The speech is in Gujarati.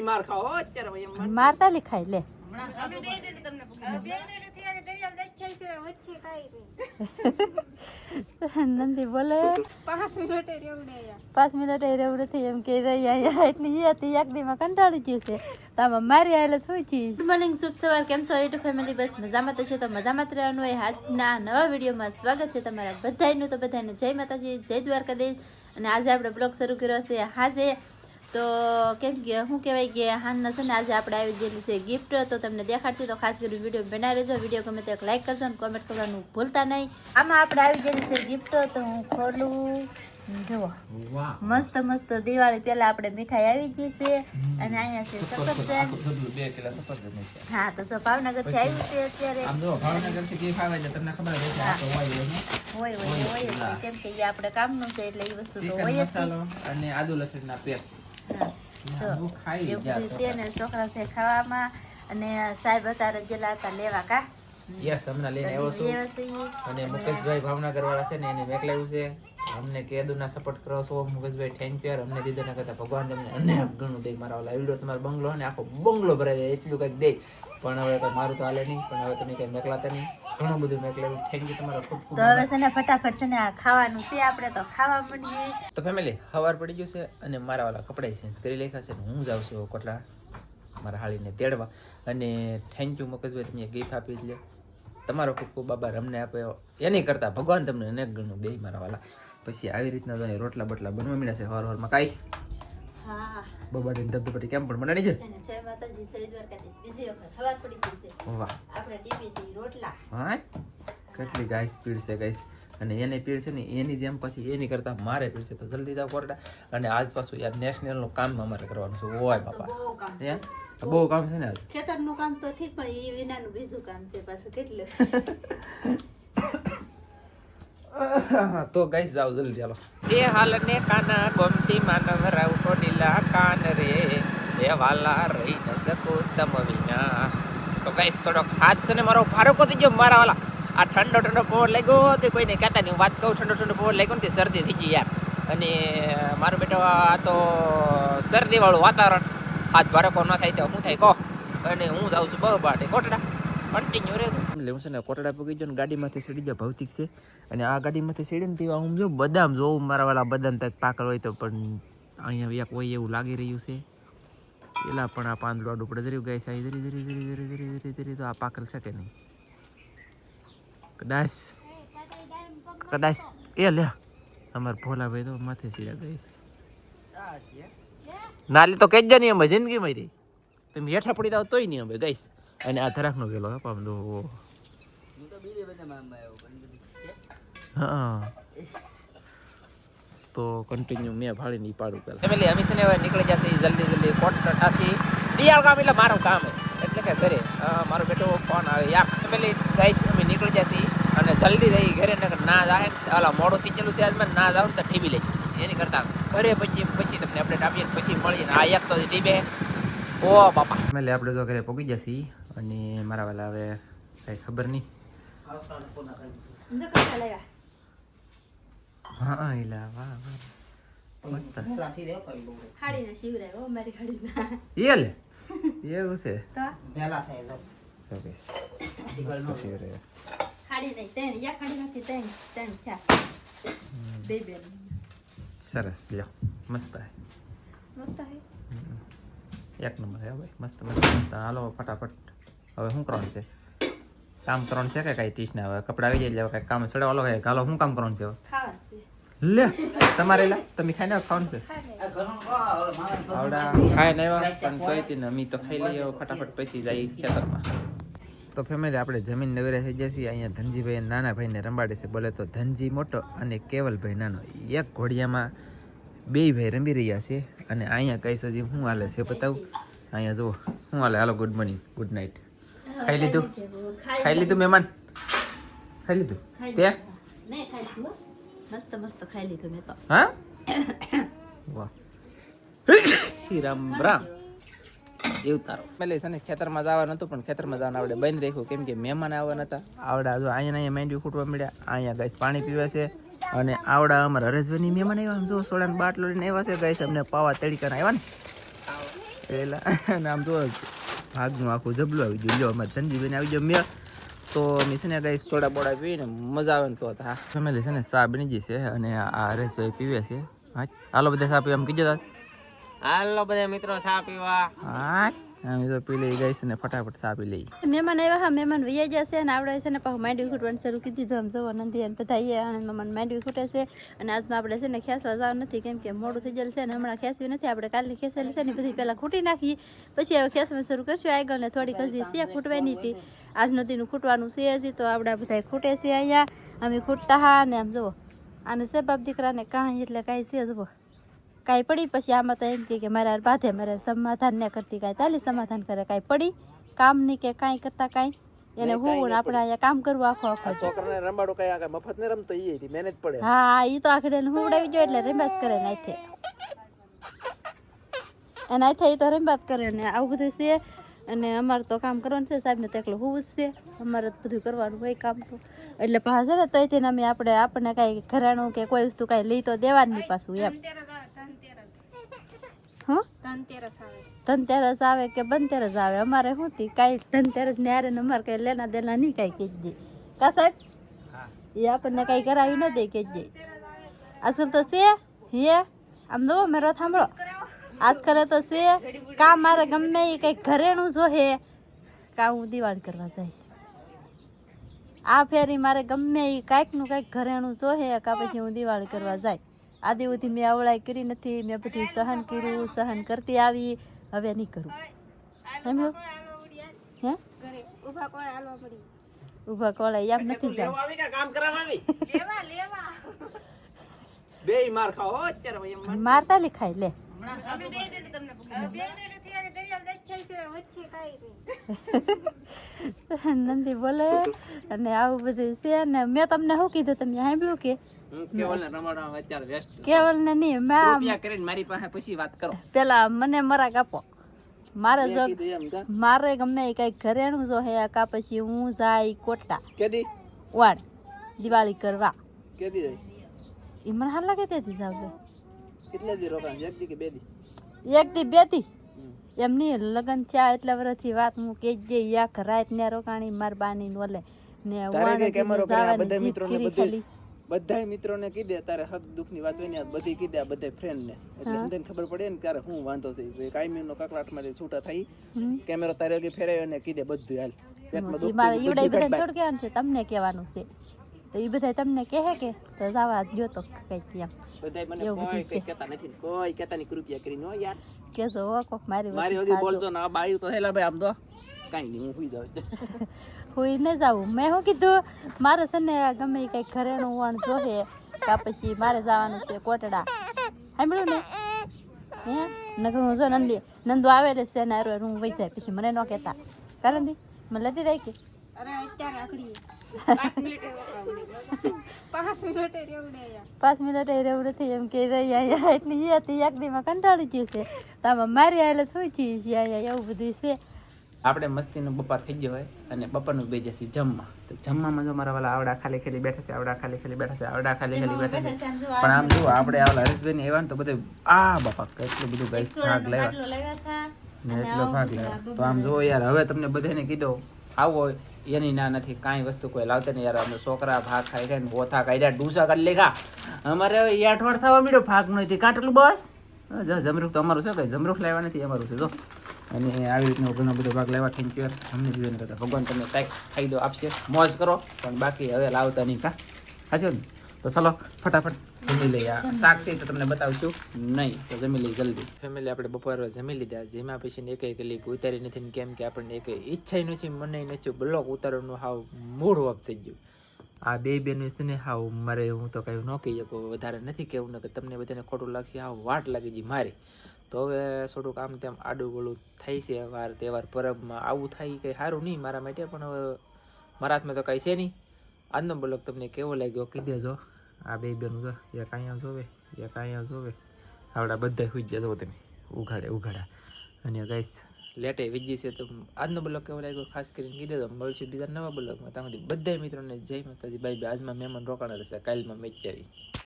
માર ખાઓ અત્યારે. મારતા લીખાય લે. નંદી બોલે. પાંચ મિનિટે પાંચ મિનિટ એ રેવું નથી એમ કે રહી એટલી એ હતી એક દીમાં કંટાળી જશે તો આમાં મારી આવેલે શું ચીજ ગુડ મોર્નિંગ શુભ સવાર. કેમ છો? યુટ્યુબ ફેમિલી બસ મજામાં તો છે? તો મજામાં જ રહેવાનું હોય. આજના નવા વિડીયોમાં સ્વાગત છે તમારા બધાયનું. તો બધાને જય માતાજી જય દ્વારકાધીશ. અને આજે આપણે બ્લોગ શરૂ કર્યો છે. હાજે તો કેમ કે શું કહેવાય કે હાનના છે ને આજે આપણે આવી ગયેલી છે ગિફ્ટ તો તમને દેખાડશું. તો ખાસ કરી વીડિયો બનાવી રહેજો. વીડિયો ગમે તો લાઈક કરજો અને કોમેન્ટ કરવાનું ભૂલતા નહીં. આમાં આપણે આવી ગયેલી છે ગિફ્ટ તો હું ખોલું. જુઓ. મસ્ત મસ્ત દિવાળી પહેલા આપણે મીઠાઈ આવી ગઈ છે અને અહીંયા છે સફરજન. હા તો જો ભાવનગરથી આવ્યું છે અત્યારે. ભાવનગરથી આવે એટલે તમને ખબર હોય હોય હોય. કેમ કે એ આપણે કામનું છે એટલે એ વસ્તુ તો હોય જ અને આદુ લસણના પેસ્ટ. જો એવું બધું છે ને છોકરા છે ખાવામાં અને સાહેબ અત્યારે ગયેલા હતા લેવા કા? યસ હમણાં લઈને આવ્યો છું. લેવા છે ઈ. અને મુકેશભાઈ ભાવનગર વાળા છે ને એને મેકલાવ્યું છે અમને કેદુના સપોર્ટ કરો છો. મુકેશભાઈ થેન્ક યુ અમને દીધો ના કરતા ભગવાન તમને અનેક ઘણું દે. મારા ઓલા ઈડો તમારો બંગલો ને આખો બંગલો ભરાઈ જાય. એટલું કંઈક દે. પણ હવે મારું તો હાલે નહીં. પણ હવે તમે કંઈ મેકલાતા નહીં. ઘણું બધું મેકલાવ્યું થેન્ક યુ તમારો ખૂબ ખૂબ તો હવે છે ને ફટાફટ છે ને આ ખાવાનું છે આપણે તો ખાવા મળીએ તો ફેમિલી હવાર પડી ગયું છે અને મારા વાળા કપડાં ચેન્જ કરી લેખા છે હું જાઉં છું કોટલા મારા હાળીને તેડવા. અને થેન્ક યુ મુકેશભાઈ તમે ગિફ્ટ આપી જ લે તમારો ખૂબ ખૂબ બાબા અમને આપ્યો. એની કરતાં ભગવાન તમને અનેક ગણું દે મારા વાલા. પછી આવી રીતના તો રોટલા બટલા બનવા મળ્યા છે હવાર હવારમાં. કાંઈ? હા. બબાડી ધબધબાટી કેમ પણ બનાવી છે જય માતાજી જય દ્વારકાધીશ. બીજી વખત ખબર પડી ગઈ છે. વાહ. આપણે ટીવી રોટલા. હા? કેટલી ગાય સ્પીડ છે ગાઈસ. અને એને છે ને એની જેમ પછી એની કરતાં મારે પીડશે તો જલ્દી જાવ કોરડા. અને આજ પાછું યાર નેશનલનું કામ અમારે કરવાનું છે. ઓય બાપા. હે? બહુ કામ છે ને ખેતરનું કામ તો ઠીક પણ એ વિનાનું બીજું કામ છે પાછું કેટલું તો ગાઈસ જાવ જલ્દી ચાલો એ હાલ ને કાના ગોમતી માનવ રાવ કોડીલા કાન રે. એ વાલા રહી ન શકો તમ વિના. તો ગાઈસ થોડોક હાથ છે ને મારો ભારો કોતી ગયો મારા વાલા. આ ઠંડો ઠંડો પવન લાગ્યો તે કોઈને કહેતા નહીં. હું વાત કહું, ઠંડો ઠંડો પવન લાગ્યો ને તે શરદી થઈ ગઈ યાર. અને મારો બેટો આ તો શરદી વાળું વાતાવરણ. હાથ ભારો ન થાય તો શું થાય, કહો. અને હું જાઉં છું બહુ બાટે. કોટડા. કન્ટિન્યુ રહે એટલે હું છે ને કોટડા પગી ગયો ને ગાડીમાંથી સીડી ગયા ભૌતિક છે. અને આ ગાડીમાંથી સીડી ને તેવા હું જો બદામ જોઉં મારા વાલા બદામ તક પાકલ હોય તો પણ અહીંયા એક હોય એવું લાગી રહ્યું છે. પેલા પણ આ પાંદડું આડું પડે. જરી ગાય સાઈ ધરી ધરી જરી જરી જરી જરી જરી તો આ પાકલ શકે નહીં? કદાચ કદાચ એ લે અમાર ભોલાભાઈ તો માથે સીડા ગઈ લે તો કહેજો નહીં અમે જિંદગીમાં રહી તમે હેઠા પડી દાવ તોય નહીં અમે ગઈશ અને આ ધરાકનો ગયેલો હે પણ દો હા. તો કન્ટિન્યુ મેં ભાળીને ઈ પાડું પેલા. ફેમિલી અમે છે ને હવે નીકળી જશે જલ્દી જલ્દી કોટટાથી દિયાળ કામ એટલે મારું કામ એટલે કે ઘરે. મારો બેટો ફોન આવે. યાર ફેમિલી ગાઈસ અમે નીકળી જશે અને જલ્દી જઈ ઘરે નકર ના જાય. ઓલા મોડું થઈ ગયેલું છે આજમાં ના જાવ તો ટીવી લઈ એની કરતા ઘરે પછી પછી તમને અપડેટ આપીએ પછી મળીને આ એક તો ટીવી ઓ બાપા. મેલે આપણે જો ઘરે પહોંચી જશે અને મારા વાલા હવે કઈ ખબર નહીં. હા એલા વાહ સરસ લ્યો. મસ્ત મસ્ત એક નંબર હે ભાઈ. મસ્ત મસ્ત મસ્ત. હાલો ફટાફટ. હવે શું કરવાનું છે? કામ કરવાનું છે કે કાંઈ ટીસ ને હવે કપડા આવી જાય એટલે કાંઈ કામ સડે ઓલો કાંઈ હાલો શું કામ કરવાનું છે હવે? લે તમારે લે તમે ખાઈને ને ખાવાનું છે. આવડા. ખાઈને આવ્યા પણ તોય તે ને અમે તો ખાઈ લઈએ ફટાફટ પછી જાય ખેતરમાં. તો ફેમિલી આપણે જમીન નવેરા થઈ જશે અહીંયા ધનજીભાઈ નાના ભાઈને રંબાડે છે. બોલે તો ધનજી મોટો અને કેવલભાઈ નાનો. એક ઘોડિયામાં બે ભાઈ રમી રહ્યા છે અને અહીંયા કહીશ હજી શું હાલે છે બતાવું? અહીંયા જુઓ શું હાલે? હાલો ગુડ મોર્નિંગ ગુડ નાઇટ ખાઈ લીધું? ખાઈ લીધું. મહેમાન? ખાઈ લીધું? તે હો. મસ્ત મસ્ત ખાઈ લીધું મેં તો. હા? વાહ. રામ રામ. જીવ તારો. પેલે છે ને ખેતરમાં જવાનું હતું પણ ખેતરમાં જવાનું આવડે બંધ રાખ્યું. કેમ કે મહેમાન આવવાના હતા આવડા જો અહીંયા અહીંયા માંડવી ખૂટવા મળ્યા અહીંયા ગાઈસ પાણી પીવા છે. અને આવડા અમારા હરેશભાઈની મહેમાન આવ્યા આમ જો સોડાને બાટલો લઈને આવ્યા છે. ગાઈસ અમને પાવા તડીકાના આવ્યા ને. અને આમ તો ભાગનું આખું જબલું આવી ગયું. લ્યો અમારે ધનજીભાઈને આવી ગયો મેં તો મેં છે ને કઈ સોડા બોડા પીને મજા આવે ને તો હા. ફેમિલી છે ને ચા બની ગઈ છે અને આ હરેશભાઈ પીવે છે. હા હાલો બધા ચા પીવા એમ કીધું હાલો બધા મિત્રો ચા પીવા. હા અમે તો પી લઈ ગઈ છે ને ફટાફટ સાપી લઈ. મહેમાન આવ્યા હા, મહેમાન વૈયા જશે અને આવડે છે ને પાછું માંડવી ખૂટવાનું શરૂ કીધું દીધું. આમ જવો અને બધા અહીંયા આણંદ મહેમાન માંડવી ખૂટે છે. અને આજમાં આપણે છે ને ખેંચવા જવાનું નથી, કેમ કે મોડું થઈ જશે છે ને હમણાં ખેંચવી નથી. આપણે કાલની ખેંચેલી છે ને બધી પહેલાં ખૂટી નાખી પછી હવે ખેંચવાનું શરૂ કરશું. આગળ ને થોડીક હજી છે ખૂટવાની હતી. આજ દીનું ખૂટવાનું છે હજી તો આપણે બધા ખૂટે છે અહીંયા. અમે ખૂટતા હા ને આમ જુઓ. અને છે બાપ દીકરાને કાંઈ એટલે કાંઈ છે જુઓ. કાંઈ પડી? પછી આમાં તો એમ કે મારા બાધે મારે સમાધાન ન કરતી કાંઈ તાલી સમાધાન કરે કાંઈ પડી? કામ નહીં કે કાંઈ કરતા કાંઈ? એને હું ને આપણે અહીંયા કામ કરવું આખો આખો છોકરાને રમાડો કઈ આગળ. મફત ને રમતો એ મહેનત પડે. હા ઈ તો આખડે હું ઉડાવી જોઈએ એટલે રેમ્બાસ કરે ને આથે. અને આથે એ તો રેમ્બાસ કરે ને આવું બધું છે. અને અમારે તો કામ કરવાનું છે સાહેબને તો એકલું હોવું જ છે. અમારે બધું કરવાનું હોય કામ તો. એટલે પાછળ ને તો એથી અમે આપણે આપણને કાંઈ ઘરાણું કે કોઈ વસ્તુ કાંઈ લઈ તો દેવાની પાછું એમ. હા? ધનતેરસ આવે. ધનતેરસ આવે કે બંતેરસ આવે? અમારે શું થી કાંઈ ધનતેરસ ને અમારે કઈ લેના દેના નહીં કાંઈ કહી દે. કા સાહેબ? એ આપણને કાંઈ કરાવી ન દે કહી દે. અસલ તો છે હે? આમ દો મેરો થાંભળો. આજકાલ તો છે કા મારે ગમે એ કંઈક ઘરેણું જો હે કા હું દિવાળી કરવા જાય. આ ફેરી મારે ગમે એ કાંઈકનું કાંઈક ઘરેણું જો હે કા પછી હું દિવાળી કરવા જાય. આદિ સુધી મેં અવળાઈ કરી નથી મેં બધું સહન કર્યું સહન કરતી આવી હવે નહીં કરું. સમજો? હે? ઘરે ઊભા કોણ ઊભા કોળાઈ એમ નથી જાય આવી કે કામ કરવા આવી? લેવા લેવા. બે માર ખાઓ અત્યારે એમ મારતા લખાય લે. અમે બે બે તમને બે બે નથી આ દરિયા લચ્છાઈ છે વચ્ચે કાઈ નહીં. નંદી બોલે અને આવું બધું છે ને મેં તમને શું કીધું તમે સાંભળ્યું કે કેવલ ને રમાડવા અત્યારે વ્યસ્ત છું. કેવલ ને નહીં મેં મારી પાસે પછી વાત કરો. પેલા મને મરાક આપો. મારે જો કીધું એમ કા મારે ગમે એ કંઈક ઘરેણું જો હે કા પછી હું જાય કોટા. કેદી? વાડ દિવાળી કરવા. કેદી જાય? એ મને હાલ લાગે તેથી જાવ કેટલા દી રોકાણ? એક દી કે બે દી? એક દી બે દી. એમ નહીં લગન ચા એટલા વર્ષથી વાત હું કે જ યાક રાત ને રોકાણી માર બાની નોલે ને કેમેરો બધા મિત્રોને બધું ખીરી બધા કહી દે તારે હક દુઃખની વાત હોય ને બધી કીધે બધા ફ્રેન્ડ ને. એટલે બધાને ખબર પડે ને ત્યારે હું વાંધો થઈ કાયમી નો કકડાટમાંથી છૂટા થઈ કેમેરો તારે આગળ ફેરાયો ને કીધે બધું હાલ. પેટમાં ઈ મારે ઈવડે બધા થોડું કહેવાનું છે તમને કહેવાનું છે. તો એ બધા તમને કહે કે તો જવા જો તો કંઈક એમ. બધાય મને કોઈ કઈ કહેતા નથી કોઈ કહેતા ની કૃપયા કરીને હો યાર. કેજો કોક મારી મારી હજી બોલતો ના બાયું તો હેલા ભાઈ આમ તો. કાઈ નહીં હું સુઈ જાઉં. હુઈ ન જાવું મેં શું કીધું મારે છે ને ગમે એ કંઈક ઘરેણું વણ જોહે કા પછી મારે જવાનું છે કોટડા. સાંભળ્યું ને? હે? નકર હું જો નંદી નંદુ આવેલે છે ને હારું હું વહી જાય. પછી મને ન કહેતા. કરંદી મને લતી જાય કે અરે અત્યારે આકડી પાંચ મિનિટે પાંચ મિનિટે રેવડે અહીંયા. પાંચ મિનિટ એ રહેવું નથી એમ કે અહીંયા. એટલે એ હતી એક દીમાં કંટાળી ગયું છે. તો આમાં મારી આવેલા થઈ ચીજ છે અહીંયા? એવું બધું છે. આપણે મસ્તીનો બપોર થઈ ગયો હોય અને બપોરનું બે જશે જમવા. તો જમવામાં જો મારા વાલા આવડા ખાલી ખાલી બેઠા છે આવડા ખાલી ખાલી બેઠા છે આવડા ખાલી ખાલી બેઠા છે. પણ આમ જો આપણે આવલા હરીશભાઈ ને એવા તો બધું આ બાપા કેટલું બધું ગાઈસ ભાગ લેવા ને એટલો ભાગ લેવા તો આમ જો યાર હવે તમને બધાને કીધો આવો એની ના નથી કાંઈ વસ્તુ કોઈ લાવતા નહીં. યાર અમે છોકરા ભાગ ખાઈ ખાઈને ઓથા કાઢ્યા ડૂસા કરી લેખા અમારે હવે એ અઠવાડ થવા મળ્યો ભાગ નથી કાટલું બસ. જમરૂખ તો અમારું છે કઈ જમરૂખ લેવા નથી અમારું છે જો. અને આવી રીતનો ઘણો બધો ભાગ લેવા થેન્ક યુ અમને જીવન કરતા ભગવાન તમને કાંઈક ફાયદો આપશે. મોજ કરો પણ બાકી હવે લાવતા નહીં કા? સાચો ને? તો ચાલો ફટાફટ જમી લઈએ. શાક છે તો તમને બતાવશું. નહીં તો જમી લઈએ જલ્દી. ફેમિલી આપણે બપોર જમી લીધા. જેમાં પછી એક એક લીપ ઉતારી નથી ને કેમ કે આપણને એક ઈચ્છા નથી મને નથી. બ્લોક ઉતારવાનું હાવ મૂળ વપ થઈ ગયું. આ બે બેનું છે ને હાવ મારે હું તો કઈ ન કહી શકું વધારે નથી કહેવું ને કે તમને બધાને ખોટું લાગશે હાવ વાટ લાગી ગઈ મારી. તો હવે થોડુંક આમ તેમ આડું ગળું થાય છે વાર તહેવાર પરબમાં. આવું થાય કંઈ સારું નહીં મારા માટે, પણ હવે મારા હાથમાં તો કાંઈ છે નહીં. આજનો બ્લોગ તમને કેવો લાગ્યો કહી દેજો. આ બે બેનું જો એક અહીંયા જોવે, એક અહીંયા જોવે. આવડા બધા સુઈ ગયા જો તમે, ઉઘાડે, ઉઘાડા. અને ગાઈસ લેટે વીજી છે તો આજનો બ્લોગ કેવો લાગ્યો ખાસ કરીને કહી દેજો. મળશું બીજા નવા બ્લોગમાં. ત્યાં સુધી બધા મિત્રોને જય માતાજી. Bye bye. આજમાં મહેમાન રોકાણા રહેશે. કાલમાં મેચ આવી.